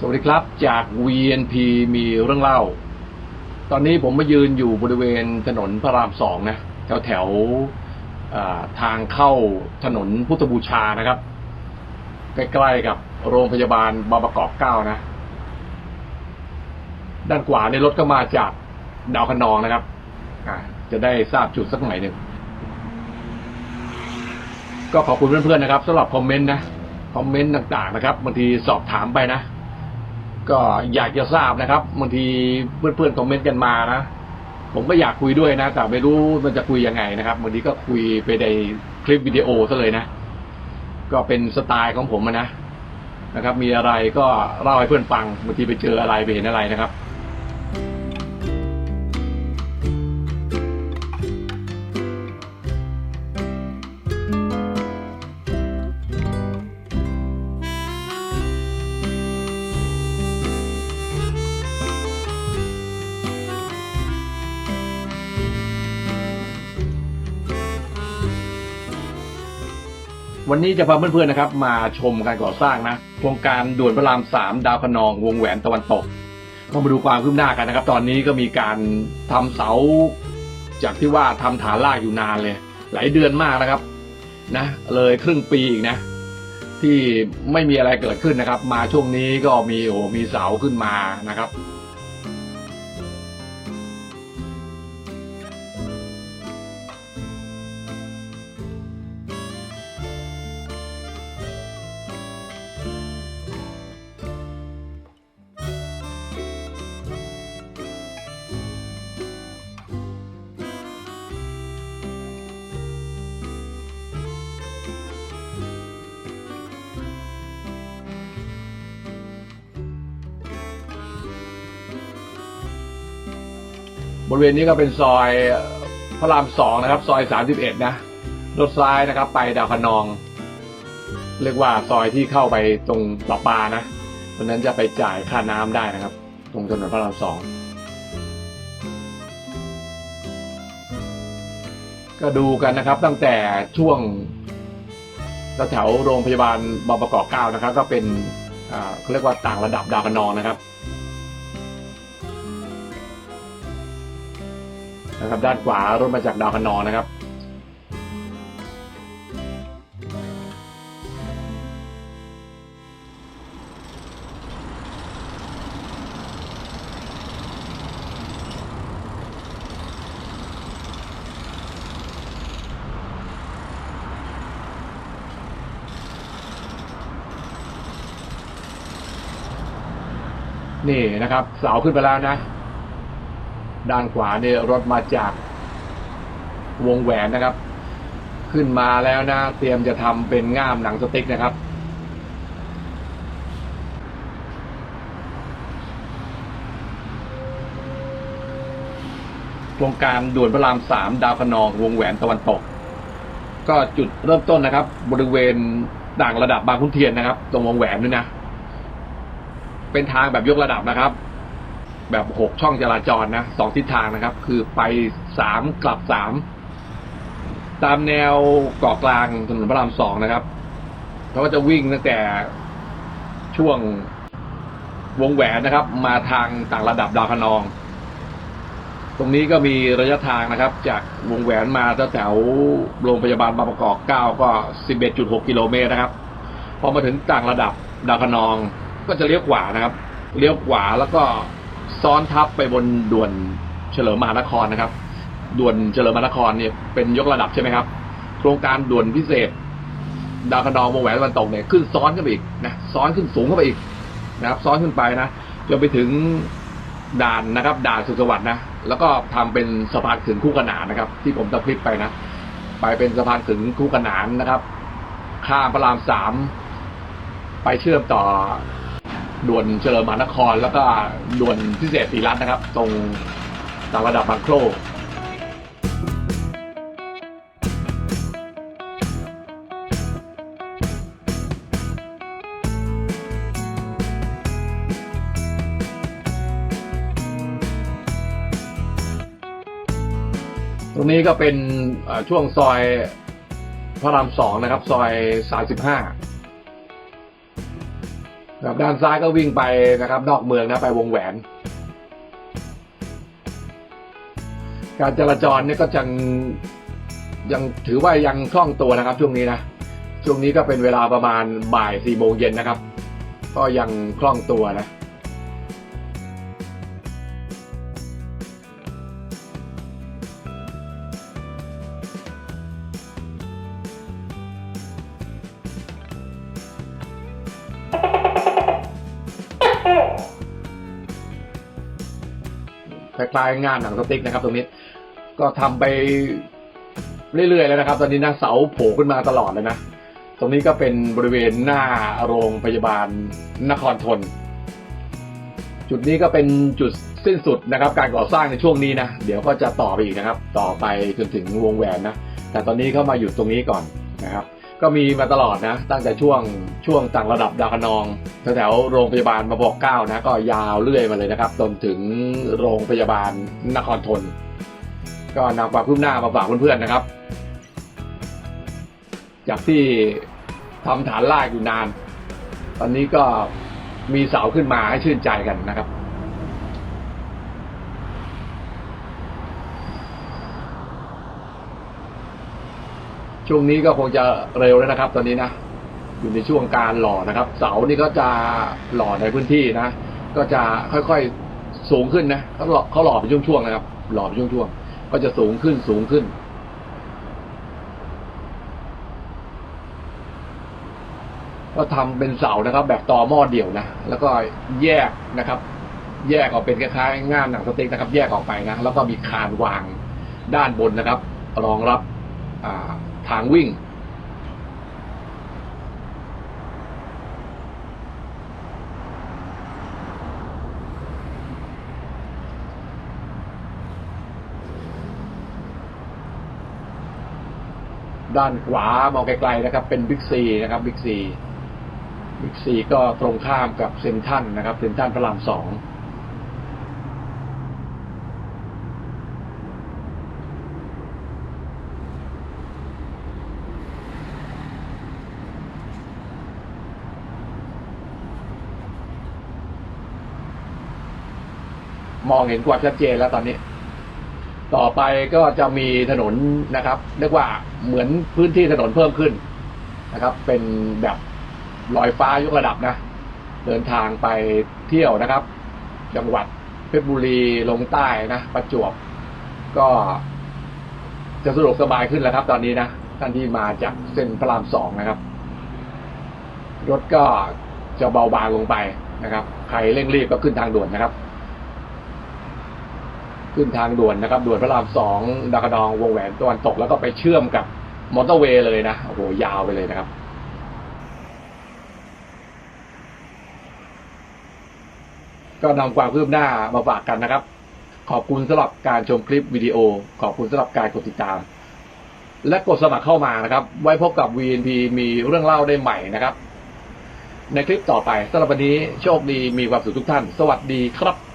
สวัสดีครับจาก VNP มีเรื่องเล่า ตอนนี้ผมมายืนอยู่บริเวณถนนพระรามสองนะแถวแถวทางเข้าถนนพุทธบูชานะครับ ใกล้ๆกับโรงพยาบาลบางประกอบเก้านะ ด้านขวาในรถก็มาจากดาวคะนองนะครับจะได้ทราบจุดสักหน่อยหนึ่งก็ขอบคุณเพื่อนๆนะครับสำหรับคอมเมนต์นะคอมเมนต์ต่างๆนะครับบางทีสอบถามไปนะ ก็อยากจะทราบนะครับบางทีเพื่อนๆคอมเมนต์กันมานะผมก็อยากคุยด้วยนะ แต่ไม่รู้มันจะคุยยังไงนะครับบางทีก็คุยไปในคลิปวิดีโอซะเลยนะ ก็เป็นสไตล์ของผมนะนะครับ มีอะไรก็เล่าให้เพื่อนฟังบางทีไปเจออะไรไปเห็นอะไรนะครับ วันนี้จะพาเพื่อนๆนะครับมาชมการก่อสร้างนะโครงการด่วนพระรามสามดาวคะนองวงแหวนตะวันตกต้องมาดูความคืบหน้ากันนะครับ ตอนนี้ก็มีการทำเสา จากที่ว่าทำฐานรากอยู่นานเลย หลายเดือนมากนะครับนะ เลยครึ่งปีอีกนะ ที่ไม่มีอะไรเกิดขึ้นนะครับ มาช่วงนี้ก็มีโอ้มีเสาขึ้นมานะครับ บริเวณนี้ก็เป็นซอยพระรามสองนะครับ ซอยสามสิบเอ็ดนะรถซ้ายนะครับ ไปดาวคะนอง เรียกว่าซอยที่เข้าไปตรงปลาปานะเพราะนั้นจะไปจ่ายค่าน้ำได้นะครับ ตรงถนนพระรามสองก็ดูกันนะครับ ตั้งแต่ช่วงแถวโรงพยาบาลบางประกอบเก้านะครับ ก็เป็นเขาเรียกว่าต่างระดับดาวคะนองนะครับ นะครับด้านขวารถมาจากดาวคะนองนะครับ นี่นะครับเสาขึ้นไปแล้วนะ ด้านขวาเนี่ยรถมาจากวงแหวนนะครับ ขึ้นมาแล้วนะ เตรียมจะทำเป็นง่ามหนังสติ๊กนะครับโครงการด่วนพระรามสามดาวคะนองวงแหวนตะวันตก ก็จุดเริ่มต้นนะครับ บริเวณต่างระดับบางขุนเทียนนะครับ ตรงวงแหวนด้วยนะ เป็นทางแบบยกระดับนะครับ แบบหกช่องจราจรนะสองทิศทางนะครับ คือไปสามกลับสามตามแนวเกาะกลางถนนพระรามสองนะครับเขาก็จะวิ่งตั้งแต่ช่วงวงแหวนนะครับ มาทางต่างระดับดาวคะนอง ตรงนี้ก็มีระยะทางนะครับ จากวงแหวนมาแถวโรงพยาบาลบางประกอบเก้าก็สิบเอ็ดจุดหกกิโลเมตรนะครับพอมาถึงต่างระดับดาวคะนอง ก็จะเลี้ยวขวานะครับ เลี้ยวขวาแล้วก็ ซ้อนทับไปบนด่วนเฉลิมมหานครนะครับ ด่วนเฉลิมมหานครเนี่ยเป็นยกระดับใช่ไหมครับ โครงการด่วนพิเศษ ดาวคะนองวงแหวนตะวันตกเนี่ยขึ้นซ้อนขึ้นไปอีกนะซ้อนขึ้นสูงเข้าไปอีกนะครับ ซ้อนขึ้นไปนะจนไปถึงด่านนะครับ ด่านสุขสวัสดิ์นะแล้วก็ทำเป็นสะพานขึงคู่ขนานนะครับ ที่ผมจะคลิปไปนะไปเป็นสะพานขึงคู่ขนานนะครับ ข้ามพระรามสามไปเชื่อมต่อ ด่วนเฉลิมมหานคร แล้วก็ด่วนพิเศษศรีรัตน์นะครับ ตรงต่างระดับบางโครตรงนี้ก็เป็นช่วงซอยพระรามสองนะครับ ซอยสามสิบห้า ครับด้านซ้ายก็วิ่งไปนะครับ นอกเมืองนะไปวงแหวน การจราจรเนี่ยก็ยังยังถือว่ายังคล่องตัวนะครับ ช่วงนี้นะช่วงนี้ก็เป็นเวลาประมาณบ่ายสี่โมงเย็นนะครับ ก็ยังคล่องตัวนะ คล้ายๆงานหนังสติ๊กนะครับ ตรงนี้ ก็ทำไปเรื่อยๆแล้วนะครับ ตอนนี้นะเสาโผล่ขึ้นมาตลอดเลยนะ ตรงนี้ก็เป็นบริเวณหน้าโรงพยาบาลนครทน จุดนี้ก็เป็นจุดสิ้นสุดนะครับ การก่อสร้างในช่วงนี้นะ เดี๋ยวก็จะต่อไปอีกนะครับ ต่อไปจนถึงวงแหวนนะ แต่ตอนนี้เข้ามาหยุดตรงนี้ก่อนนะครับ ก็มีมาตลอดนะ ตั้งแต่ช่วงช่วงต่างระดับดาวคนองแถวโรงพยาบาลมาบอกเก้านะ ก็ยาวเรื่อยมาเลยนะครับจนถึงโรงพยาบาลนครทน ก็นำความคืบหน้ามาฝากเพื่อนๆนะครับ จากที่ทำฐานลากอยู่นาน ตอนนี้ก็มีเสาขึ้นมาให้ชื่นใจกันนะครับ ช่วงนี้ก็คงจะเร็วแล้วนะครับ ตอนนี้นะอยู่ในช่วงการหล่อนะครับ เสานี่ก็จะหล่อในพื้นที่นะ ก็จะค่อยๆสูงขึ้นนะเขาหล่อเขาหล่อเป็นช่วงๆนะครับ หล่อเป็นช่วงๆก็จะสูงขึ้นสูงขึ้น ก็ทำเป็นเสานะครับ แบบต่อหม้อเดี่ยวนะแล้วก็แยกนะครับ แยกออกเป็นคล้ายๆง่ามหนังสติ๊กนะครับ แยกออกไปนะแล้วก็มีคานวางด้านบนนะครับ รองรับอ่า ทางวิ่ง ด้านขวามองไกลๆนะครับ เป็นบิ๊กซีนะครับบิ๊กซีบิ๊กซีก็ตรงข้ามกับเซนทันนะครับเซนทันพระรามสอง มองเห็นความชัดเจนแล้วตอนนี้ ต่อไปก็จะมีถนนนะครับเรียกว่าเหมือนพื้นที่ถนนเพิ่มขึ้นนะครับ เป็นแบบลอยฟ้ายกระดับนะ เดินทางไปเที่ยวนะครับ จังหวัดเพชรบุรีลงใต้นะประจวบก็จะสะดวกสบายขึ้นแล้วครับ ตอนนี้นะท่านที่มาจากเส้นพระรามสองนะครับ รถก็จะเบาบางลงไปนะครับ ใครเร่งรีบก็ขึ้นทางด่วนนะครับ ขึ้นทางด่วนนะครับด่วนพระรามสองดากดองวงแหวนตะวันตกแล้วก็ไปเชื่อมกับมอเตอร์เวย์เลยนะโอ้โหยาวไปเลยนะครับก็นำความคืบหน้ามาฝากกันนะครับ ขอบคุณสำหรับการชมคลิปวิดีโอ ขอบคุณสำหรับการกดติดตาม และกดสมัครเข้ามานะครับ ไว้พบกับ VNP มีเรื่องเล่าได้ใหม่นะครับ ในคลิปต่อไปสำหรับวันนี้โชคดีมีความสุขทุกท่าน สวัสดีครับ